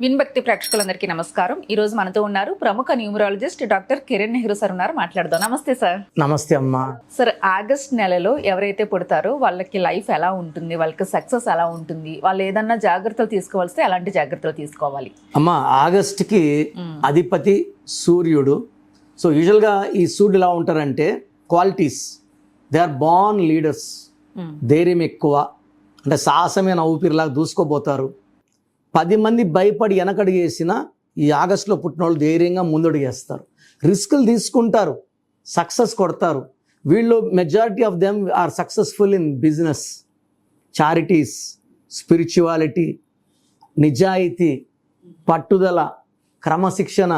విన్భక్తి ప్రేక్షకులందరికీ నమస్కారం. ఈ రోజు మనతో ఉన్నారు ప్రముఖ numerologist doctor Kiran Nehru sir ఉన్నారు. మాట్లాడదాం. నమస్తే సార్. నమస్తే అమ్మా. సార్ ఆగస్ట్ నెలలో ఎవరైతే పుడతారో వాళ్ళకి లైఫ్ ఎలా ఉంటుంది? వాళ్ళకి సక్సెస్ ఎలా ఉంటుంది? వాళ్ళు ఏదన్నా జాగ్రత్తలు తీసుకోవాల్సి ఎలాంటి జాగ్రత్తలు తీసుకోవాలి? అమ్మా ఆగస్ట్కి అధిపతి సూర్యుడు. సో యూజువల్గా ఈ సూర్యుడు ఎలా ఉంటారంటే qualities. They are born leaders. ధైర్యం ఎక్కువ. అంటే సాహసమైన ఊపిరిలాగా దూసుకోబోతారు పది మంది భయపడి వెనకడిగేసిన ఈ ఆగస్టులో పుట్టిన వాళ్ళు ధైర్యంగా ముందడుగేస్తారు. రిస్కులు తీసుకుంటారు. సక్సెస్ కొడతారు. వీళ్ళు majority of them are successful in business charities spirituality నిజాయితీ పట్టుదల క్రమశిక్షణ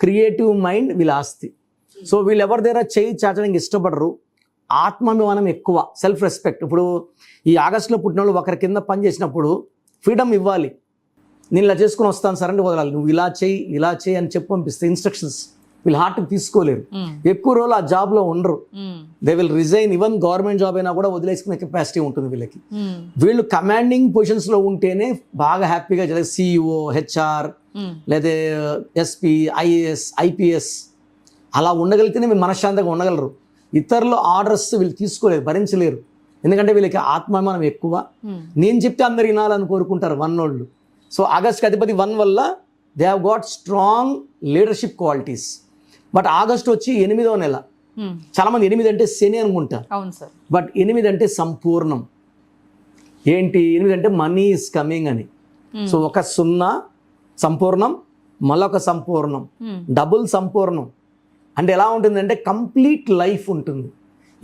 క్రియేటివ్ మైండ్ వీళ్ళ ఆస్తి. సో వీళ్ళు ఎవరి దగ్గర చేయి చాచడానికి ఇష్టపడరు. ఆత్మాభిమానం ఎక్కువ సెల్ఫ్ రెస్పెక్ట్ ఇప్పుడు ఈ ఆగస్టులో పుట్టిన వాళ్ళు ఒకరి కింద పని చేసినప్పుడు ఫ్రీడమ్ ఇవ్వాలి. నేను ఇలా చేసుకుని వస్తాను సార్ అంటే వదలాలి నువ్వు ఇలా చేయి ఇలా చేయి అని చెప్పి పంపిస్తే ఇన్స్ట్రక్షన్స్ వీళ్ళు హార్ట్కి తీసుకోలేరు. ఎక్కువ రోజులు ఆ జాబ్లో ఉండరు. They will resign even government job అయినా కూడా వదిలేసుకునే కెపాసిటీ ఉంటుంది వీళ్ళకి. వీళ్ళు కమాండింగ్ పొజిషన్స్లో ఉంటేనే బాగా హ్యాపీగా సిఇఓ హెచ్ఆర్. లేదా ఎస్పీ ఐఏఎస్ ఐపీఎస్ అలా ఉండగలిగితేనే మీరు మనశ్శాంతంగా ఉండగలరు ఇతరుల ఆర్డర్స్ వీళ్ళు తీసుకోలేరు భరించలేరు ఎందుకంటే వీళ్ళకి ఆత్మాభిమానం ఎక్కువ. నేను చెప్తే అందరు వినాలని కోరుకుంటారు వన్ వాళ్ళు సో ఆగస్ట్ అధిపతి వన్ వల్ల they have got strong leadership qualities but August వచ్చి ఎనిమిదవ నెల. మ్మ్. చాలామంది ఎనిమిది అంటే శని అనుకుంటారు అవును సార్. బట్ ఎనిమిది అంటే సంపూర్ణం. ఏంటి? ఎనిమిది అంటే మనీ ఈజ్ కమింగ్ అని. సో ఒక సున్నా సంపూర్ణం మళ్ళొక సంపూర్ణం. డబుల్ సంపూర్ణం. అంటే ఎలా ఉంటుందంటే కంప్లీట్ లైఫ్ ఉంటుంది.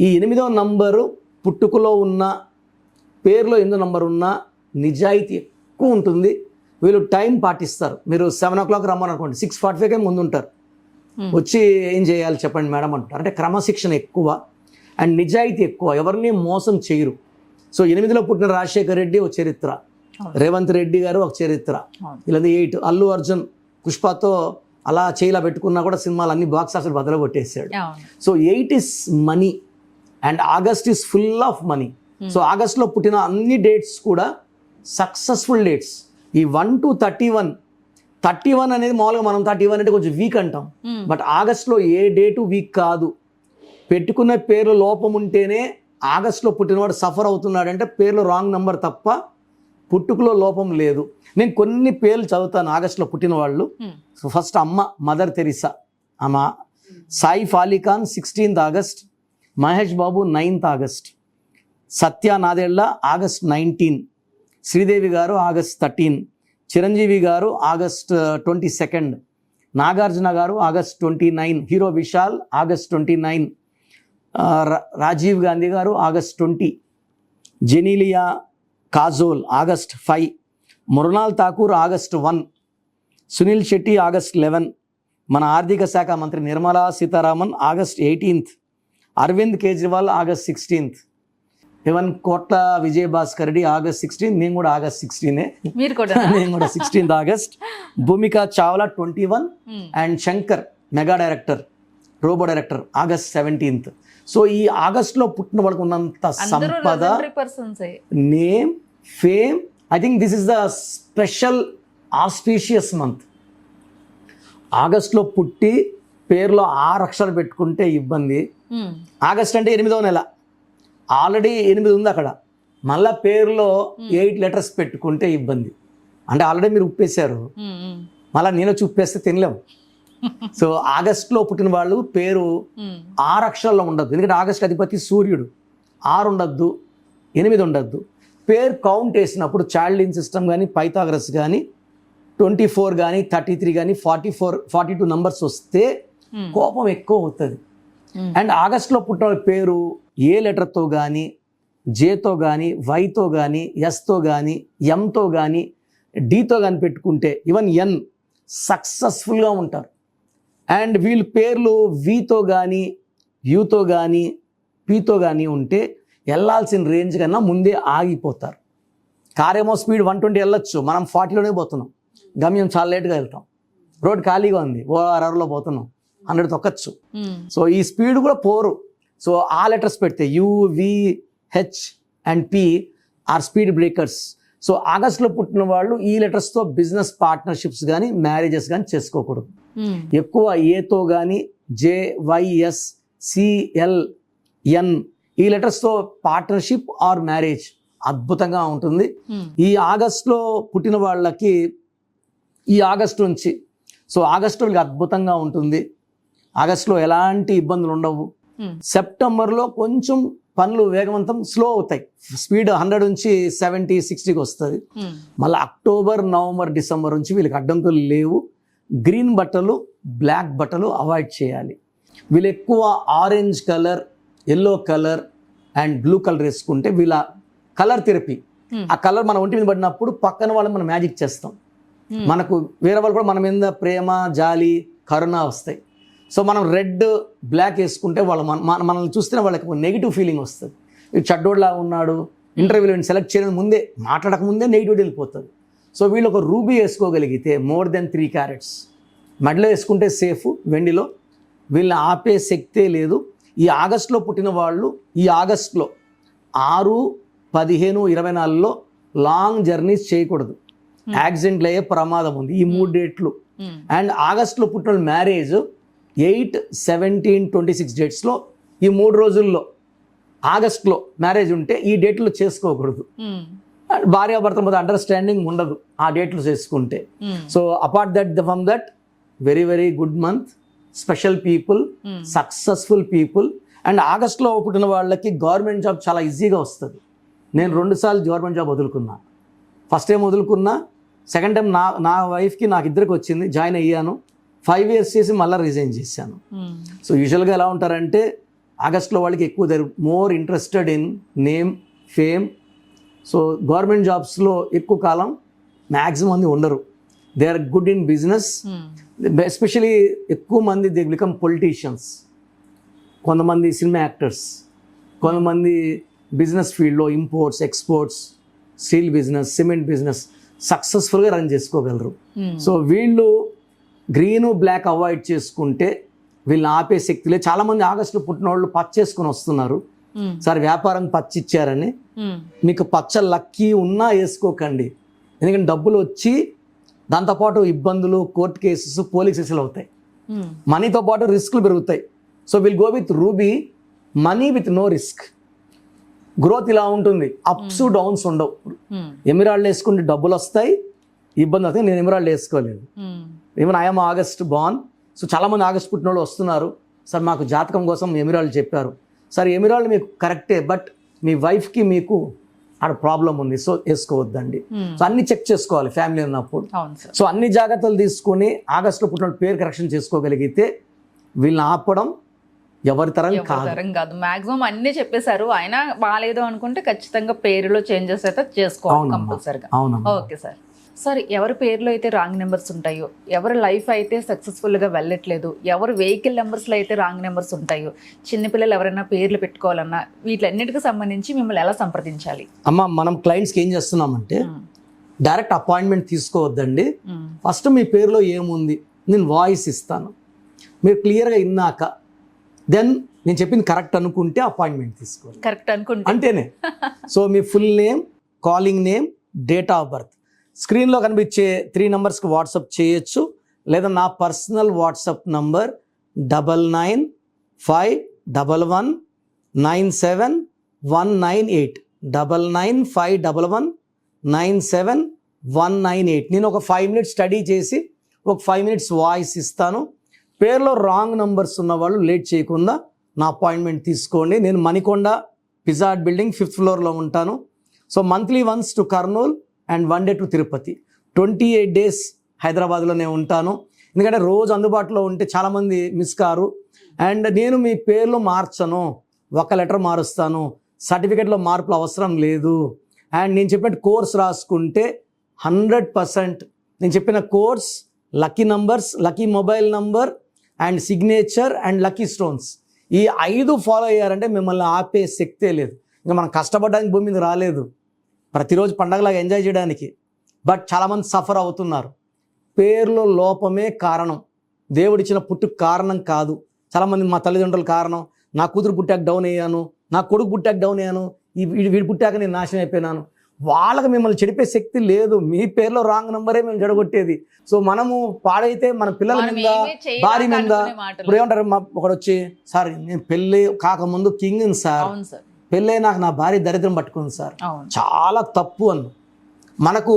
ఈ ఎనిమిదవ నంబరు పుట్టుకలో ఉన్న పేరులో ఎనిమిదో నంబర్ ఉన్న నిజాయితీ ఎక్కువ ఉంటుంది. వీళ్ళు టైం పాటిస్తారు. మీరు సెవెన్ ఓ క్లాక్ రమ్మని అనుకోండి సిక్స్ ఫార్టీ ఫైవ్కే ముందు ఉంటారు Hmm. వచ్చి ఏం చేయాలి చెప్పండి మేడం అంటారు అంటే క్రమశిక్షణ ఎక్కువ అండ్ నిజాయితీ ఎక్కువ. ఎవరిని మోసం చేయరు. సో ఎనిమిదిలో పుట్టిన రాజశేఖర్ రెడ్డి ఒక చరిత్ర. రేవంత్ రెడ్డి గారు ఒక చరిత్ర. వీళ్ళది ఎయిట్ అల్లు అర్జున్ పుష్పతో అలా చేయలా పెట్టుకున్నా కూడా సినిమాలు అన్ని బాక్స్ ఆఫీస్ బదులు కొట్టేసాడు so eight is money and August is full of money. So ఆగస్ట్లో పుట్టిన అన్ని డేట్స్ కూడా సక్సెస్ఫుల్ డేట్స్. ఈ one to thirty one thirty one అనేది మామూలుగా మనం థర్టీ వన్ అంటే కొంచెం వీక్ అంటాం. బట్ ఆగస్ట్లో ఏ డేటు వీక్ కాదు. పెట్టుకున్న పేరు లోపం ఉంటేనే ఆగస్ట్లో పుట్టినవాడు సఫర్ అవుతున్నాడంటే పేర్లో రాంగ్ నెంబర్ తప్ప పుట్టుకలో లోపం లేదు. నేను కొన్ని పేర్లు చదువుతాను ఆగస్ట్లో పుట్టిన వాళ్ళు ఫస్ట్ అమ్మ మదర్ తెరిసా. అమ్మ Saif Ali Khan sixteenth August Mahesh Babu ninth August Satya Nadella August nineteen Sridevi garu August thirteen Chiranjeevi గారు August twenty second Nagarjuna garu August twenty nine hero Vishal August twenty nine Rajiv Gandhi garu August twenty Genelia Kajol August five Mrunal Thakur August one Suniel Shetty August eleven మన ఆర్థిక శాఖ మంత్రి Nirmala Sitharaman August eighteenth Arvind Kejriwal August sixteenth. Even Kotla Vijayabhaskar Reddy August sixteenth నేను కూడా August సిక్స్టీనే మీరు కూడా. నేను కూడా sixteenth August. Bhumika Chawla twenty one. And Shankar mega director Robo director August seventeenth so ఈ ఆగస్ట్లో పుట్టిన వాళ్ళకు ఉన్నంత సంపద name fame I think this is the special auspicious month ఆగస్ట్లో పుట్టి పేరులో ఆరు అక్షరాలు పెట్టుకుంటే ఇబ్బంది. మ్మ్. ఆగస్ట్ అంటే ఎనిమిదవ నెల. ఆల్రెడీ ఎనిమిది ఉంది అక్కడ. మళ్ళా పేరులో ఎయిట్ లెటర్స్ పెట్టుకుంటే ఇబ్బంది. అంటే ఆల్రెడీ మీరు ఉప్పేశారు. మళ్ళీ నేను చూపేస్తే తినలేము సో ఆగస్ట్లో పుట్టిన వాళ్ళు పేరు. ఆరు అక్షరాల్లో ఉండద్దు. ఎందుకంటే ఆగస్ట్ అధిపతి సూర్యుడు. ఆరు ఉండద్దు ఎనిమిది ఉండద్దు. పేరు కౌంట్ వేసినప్పుడు చైల్డ్ ఇన్ సిస్టమ్ కానీ పైథాగరస్ కానీ ట్వంటీ ఫోర్ కానీ థర్టీ త్రీ కానీ forty four forty two numbers వస్తే. కోపం ఎక్కువ అవుతుంది. అండ్ ఆగస్ట్లో పుట్టిన వాళ్ళ పేరు ఏ లెటర్తో కానీ జేతో కానీ వైతో కానీ ఎస్తో కానీ ఎంతో కానీ డీతో కానీ పెట్టుకుంటే ఈవెన్ ఎన్ సక్సెస్ఫుల్గా ఉంటారు. అండ్ వీళ్ళ పేర్లు వీతో కానీ యూతో కానీ పీతో కానీ ఉంటే వెళ్ళాల్సిన రేంజ్ కన్నా ముందే ఆగిపోతారు. కార్ ఏమో స్పీడ్ వన్ ట్వంటీ వెళ్ళొచ్చు మనం ఫార్టీలోనే పోతున్నాం. గమ్యం చాలా లేట్గా వెళ్తాం. రోడ్ ఖాళీగా ఉంది ఓ అరవలో పోతున్నాం. హండ్రెడ్ తొక్కచ్చు. సో ఈ స్పీడ్ కూడా పోరు. సో ఆ లెటర్స్ పెడితే U V H and P R speed breakers. So ఆగస్టులో పుట్టిన వాళ్ళు ఈ లెటర్స్తో బిజినెస్ పార్ట్నర్షిప్స్ కానీ మ్యారేజెస్ కానీ చేసుకోకూడదు. ఎక్కువ ఏతో కానీ జేవైఎస్ సిఎల్ఎన్ ఈ లెటర్స్తో పార్ట్నర్షిప్ ఆర్ మ్యారేజ్ అద్భుతంగా ఉంటుంది. ఈ ఆగస్ట్లో పుట్టిన వాళ్ళకి ఈ ఆగస్టు నుంచి సో ఆగస్టు వాళ్ళకి అద్భుతంగా ఉంటుంది. ఆగస్టులో ఎలాంటి ఇబ్బందులు ఉండవు. సెప్టెంబర్లో కొంచెం పనులు వేగవంతం స్లో అవుతాయి. స్పీడ్ హండ్రెడ్ నుంచి సెవెంటీ సిక్స్టీకి వస్తుంది. మళ్ళీ అక్టోబర్ నవంబర్ డిసెంబర్ నుంచి వీళ్ళకి అడ్డంకులు లేవు. గ్రీన్ బట్టలు బ్లాక్ బట్టలు అవాయిడ్ చేయాలి. వీళ్ళు ఎక్కువ orange colour yellow colour and blue colour వేసుకుంటే వీళ్ళ కలర్ థెరపీ. ఆ కలర్ మన ఒంటి మీద పడినప్పుడు పక్కన వాళ్ళు మనం మ్యాజిక్ చేస్తాం. మనకు వేరే వాళ్ళు కూడా మన మీద ప్రేమ జాలి కరుణ వస్తాయి. సో మనం రెడ్ బ్లాక్ వేసుకుంటే వాళ్ళు మన మన- మనల్ని చూస్తేనే వాళ్ళకి ఒక నెగిటివ్ ఫీలింగ్ వస్తుంది. చడ్డోడ్లా ఉన్నాడు ఇంటర్వ్యూలో సెలెక్ట్ చేయడం ముందే మాట్లాడక ముందే నెగిటివిటీ వెళ్ళిపోతుంది. సో వీళ్ళు ఒక రూబీ వేసుకోగలిగితే మోర్ దెన్ త్రీ క్యారెట్స్ మెడలో వేసుకుంటే సేఫ్ వెండిలో. వీళ్ళని ఆపే శక్తే లేదు. ఈ ఆగస్టులో పుట్టిన వాళ్ళు ఈ ఆగస్టులో ఆరు పదిహేను ఇరవై నాలుగులో లాంగ్ జర్నీస్ చేయకూడదు. యాక్సిడెంట్లు అయ్యే ప్రమాదం ఉంది. ఈ మూడు డేట్లు. ఉమ్, అండ్ ఆగస్టులో పుట్టిన marriage eight seventeen twenty six డేట్స్లో ఈ మూడు రోజుల్లో ఆగస్టులో మ్యారేజ్ ఉంటే ఈ డేట్లో చేసుకోకూడదు. అండ్ భార్యాభర్త మధ్య అండర్స్టాండింగ్ ఉండదు ఆ డేట్లు చేసుకుంటే. So apart that from that very very good month special people successful people and ఆగస్ట్లో పుట్టిన వాళ్ళకి గవర్నమెంట్ జాబ్ చాలా ఈజీగా వస్తుంది. నేను రెండుసార్లు గవర్నమెంట్ జాబ్ వదులుకున్నా. ఫస్ట్ టైం వదులుకున్నా సెకండ్ టైం నా నా వైఫ్కి నాకు ఇద్దరికి వచ్చింది జాయిన్ అయ్యాను. ఫైవ్ ఇయర్స్ చేసి మళ్ళీ రిజైన్ చేశాను. ఉమ్, సో యూజువల్గా ఎలా ఉంటారంటే ఆగస్ట్లో వాళ్ళకి ఎక్కువ they're more interested in name fame so government జాబ్స్లో ఎక్కువ కాలం మ్యాక్సిమం మంది ఉండరు. They are good in business especially ఎక్కువ మంది దే బికమ్ పొలిటీషియన్స్ కొంతమంది సినిమా యాక్టర్స్ కొంతమంది బిజినెస్ ఫీల్డ్లో imports exports steel business cement business సక్సెస్ఫుల్గా రన్ చేసుకోగలరు. సో వీళ్ళు గ్రీను బ్లాక్ అవాయిడ్ చేసుకుంటే వీళ్ళని ఆపే శక్తి లేదు. చాలామంది ఆగస్టులో పుట్టిన వాళ్ళు పచ్చ చేసుకుని వస్తున్నారు సార్ వ్యాపారం పచ్చ ఇచ్చారని ఉమ్, మీకు పచ్చ లక్కీ ఉన్నా వేసుకోకండి. ఎందుకంటే డబ్బులు వచ్చి దాంతోపాటు ఇబ్బందులు కోర్టు కేసెస్ పోలీస్ కేసులు అవుతాయి. మనీతో పాటు రిస్క్లు పెరుగుతాయి. So will go with ruby money with no risk. Growth ఇలా ఉంటుంది. అప్స్ డౌన్స్ ఉండవు. ఎమిరాళ్ళు వేసుకుంటే డబ్బులు వస్తాయి ఇబ్బంది అవుతాయి నేను ఎమిరాళ్ళు వేసుకోలేదు. Even I'm August born so చాలామంది ఆగస్ట్ పుట్టిన వాళ్ళు వస్తున్నారు. సార్ మాకు జాతకం కోసం ఎమిరాళ్ళు చెప్పారు. సార్ ఎమిరాళ్ళు మీకు కరెక్టే బట్ మీ వైఫ్కి మీకు ఆడ ప్రాబ్లం ఉంది. సో వేసుకోవద్దండి. సో అన్ని చెక్ చేసుకోవాలి ఫ్యామిలీ ఉన్నప్పుడు. సో అన్ని జాగ్రత్తలు తీసుకొని ఆగస్టులో పుట్టిన పేరు కరెక్షన్ చేసుకోగలిగితే వీళ్ళని ఆపడం ఎవరి తరం కాదు. మాక్సిమం అన్ని చెప్పేశారు. అయినా బాగాలేదు అనుకుంటే ఖచ్చితంగా పేరులో చేంజెస్ అయితే చేసుకోవాలి. కంపల్సరిగా ఓకే సార్ సార్ ఎవరి పేరులో అయితే రాంగ్ నెంబర్స్ ఉంటాయో ఎవరి లైఫ్ అయితే సక్సెస్ఫుల్గా వెళ్ళట్లేదు ఎవరి వెహికల్ నెంబర్స్లో అయితే రాంగ్ నెంబర్స్ ఉంటాయో చిన్నపిల్లలు ఎవరైనా పేర్లు పెట్టుకోవాలన్నా వీటిలన్నిటికి సంబంధించి మిమ్మల్ని ఎలా సంప్రదించాలి? అమ్మ మనం క్లయింట్స్కి ఏం చేస్తున్నామంటే డైరెక్ట్ అపాయింట్మెంట్ తీసుకోవద్దండి. ఫస్ట్ మీ పేరులో ఏముంది నేను వాయిస్ ఇస్తాను. మీరు క్లియర్గా ఇన్నాక దెన్ నేను చెప్పింది కరెక్ట్ అనుకుంటే అపాయింట్మెంట్ తీసుకోవాలి కరెక్ట్ అనుకుంటే. అంటేనే so me full name calling name date of birth స్క్రీన్లో కనిపించే త్రీ నెంబర్స్కి వాట్సాప్ చేయొచ్చు. లేదా నా personal WhatsApp number double nine five double one nine seven one nine eight double nine five double one nine seven one nine eight నేను ఒక five minutes study చేసి ఒక ఫైవ్ మినిట్స్ వాయిస్ ఇస్తాను. పేరులో రాంగ్ నంబర్స్ ఉన్న వాళ్ళు late చేయకుండా నా అపాయింట్మెంట్ తీసుకోండి. నేను మణికొండ పిజాడ్ బిల్డింగ్ ఫిఫ్త్ ఫ్లోర్లో ఉంటాను. So monthly once to Kurnool and one day to Tirupati. Twenty eight days హైదరాబాద్లోనే ఉంటాను. ఎందుకంటే రోజు అందుబాటులో ఉంటే చాలామంది మిస్ కారు. అండ్ నేను మీ పేర్లు మార్చను. ఒక లెటర్ మారుస్తాను. సర్టిఫికెట్లో మార్పులు అవసరం లేదు. అండ్ నేను చెప్పిన కోర్స్ రాసుకుంటే హండ్రెడ్ పర్సెంట్ నేను చెప్పిన course lucky numbers lucky mobile number and signature and lucky stones. ఈ ఐదు ఫాలో అయ్యారంటే మిమ్మల్ని ఆపే శక్తే లేదు. ఇంకా మనం కష్టపడడానికి భూమి మీద రాలేదు. ప్రతిరోజు పండగలాగా ఎంజాయ్ చేయడానికి. బట్ చాలామంది సఫర్ అవుతున్నారు. పేర్లో లోపమే కారణం. దేవుడిచ్చిన పుట్టుకు కారణం కాదు. చాలామంది మా తల్లిదండ్రుల కారణం. నా కూతురు పుట్టాక డౌన్ అయ్యాను. నా కొడుకు పుట్టాక డౌన్ అయ్యాను. ఈ వీడి వీడు పుట్టాక నేను నాశనం అయిపోయినాను. వాళ్ళకి మిమ్మల్ని చెడిపే శక్తి లేదు. మీ పేరులో రాంగ్ నంబరే మేము చెడగొట్టేది. సో మనము పాడైతే మన పిల్లల మీద భార్య మీద. ఇప్పుడు ఏమంటారు? మా ఒకడు వచ్చి సార్ నేను పెళ్ళి కాకముందు కింగ్ సార్. పెళ్ళై నాకు నా భార్య దరిద్రం పట్టుకుంది సార్. చాలా తప్పు అన్న. మనకు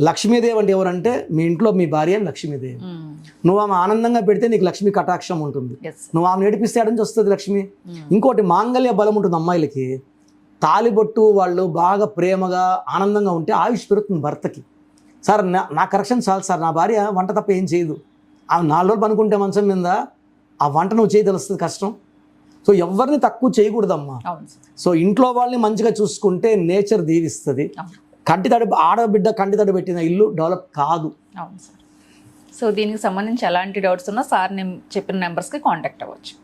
లక్ష్మీదేవి అంటే ఎవరంటే మీ ఇంట్లో మీ భార్య లక్ష్మీదేవి. నువ్వు ఆమె ఆనందంగా పెడితే నీకు లక్ష్మీ కటాక్షం ఉంటుంది. నువ్వు ఆమె ఏడిపిస్తే ఆడ నుంచి వస్తుంది లక్ష్మి. ఇంకోటి మాంగళ్య బలం ఉంటుంది అమ్మాయిలకి. తాలిబొట్టు వాళ్ళు బాగా ప్రేమగా ఆనందంగా ఉంటే ఆయుష్ పెరుగుతుంది భర్తకి. సార్ నా నా కరెక్షన్ చాలు సార్. నా భార్య వంట తప్ప ఏం చేయదు. ఆమె నాలుగు రోజులు పనుకుంటే మంచం మీద ఆ వంట నువ్వు చేయి తెలుస్తుంది కష్టం. సో ఎవరిని తక్కువ చేయకూడదమ్మా. అవును సార్. సో ఇంట్లో వాళ్ళని మంచిగా చూసుకుంటే నేచర్ దీవిస్తుంది. కంటి తడి ఆడబిడ్డ కంటి తడి పెట్టిన ఇల్లు డెవలప్ కాదు. అవును సార్. సో దీనికి సంబంధించి ఎలాంటి డౌట్స్ ఉన్నా సార్ నేను చెప్పిన నెంబర్స్కి కాంటాక్ట్ అవ్వచ్చు.